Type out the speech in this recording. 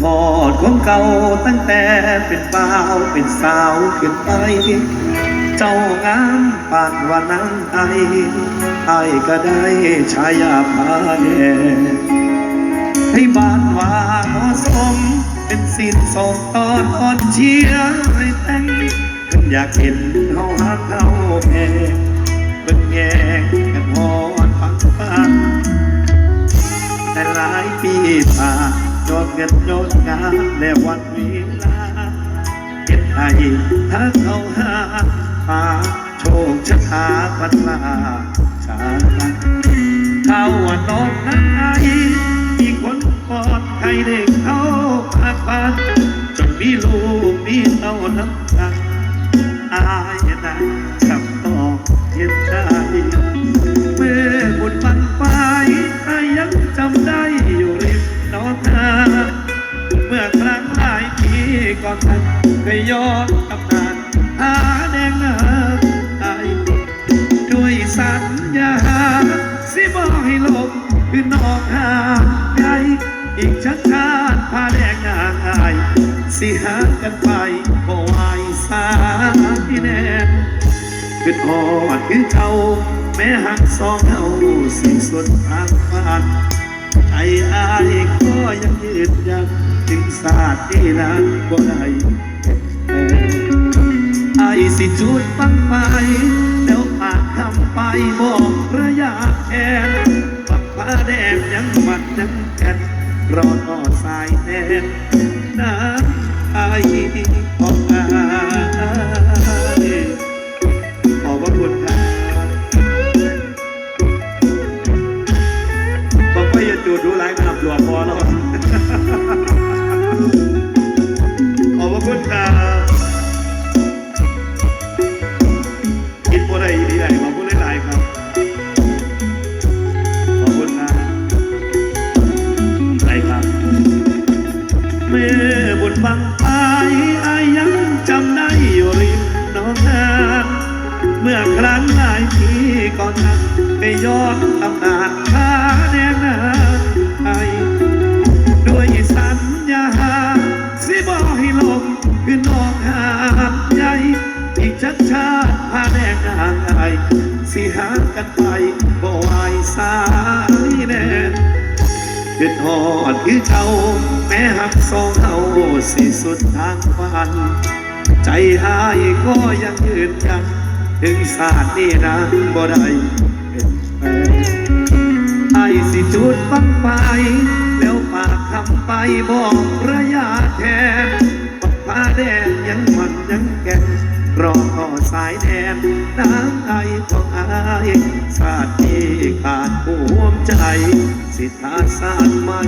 ทอดของเก่าตั้งแต่เป็นบ่าวเป็นสาวขึ้นไปเจ้างามปานว่านังไอไอก็ได้ชายาพาแดให้บ้านว่าเหมาะสม เป็นสินสองตอนอ่อนเชียร์ให้แต่งเพิ่นอยากเห็นเฮาฮักเฮาแพงเบิ่งแยงกันฮอดฟังฟังแต่หลายปีผ่าน เงินโยนงานและวันเวลาเก็บหายถ้าเขาหาหาโชคชะตาพันลาชาเขาว่าน้องนั้นไอมีคนปลอดใครเด็กเขาพาพันจนมีลูกมีเต้าน้ำตา ก่อนท่านเคยย้อนตำนานหาแดงนาไอด้วยสัญญา สิบอกให้ลมคือนอกหางใหญ่อีกชัดชาติพาแดงนางไอาย สิหากันไปบ่ไหวสายแน่นคือทอดคือเขาแม้หักสองเขาสิ้นสุดทางผ่านใจอายก็ยังยืนยัน ถึงศาสตร์ที่นั้นบ่ได้ไอายสิจุดปังไปแล้วปากคำไปบอกระยะแอนปักผ้าแดงยังมันยังแกนรอต่อสายแดนน้ำไอายของอายขอบพระคุณครับบอกว่าอย่าจูดรู้ไรมันหลับหลวมพอแล้ว คุณครับกินบัวได้ดีไหนขอบคุณหลายๆครับขอบคุณครับไรครับเมื่อบุญบังไปอายังจำได้อยู่ริมหน้องนาเมื่อครั้งหลายปีก่อนนั้นไปยอนตำนานพา สิหากันไปบ่ไหวสายแน่คือทอดคือเขาแม้หักสองเขาสิสุดทางฝัน ใจหายก็ยังยืนยันถึงศาสตร์นี้นะบ่ได้เป็นแฟนไอ้สิจุดบังไฟแล้วปากคำไปบอกระยะ ชายศาสตร์ที่ขาดภูมิใจ สิทธาศาสตร์ใหม่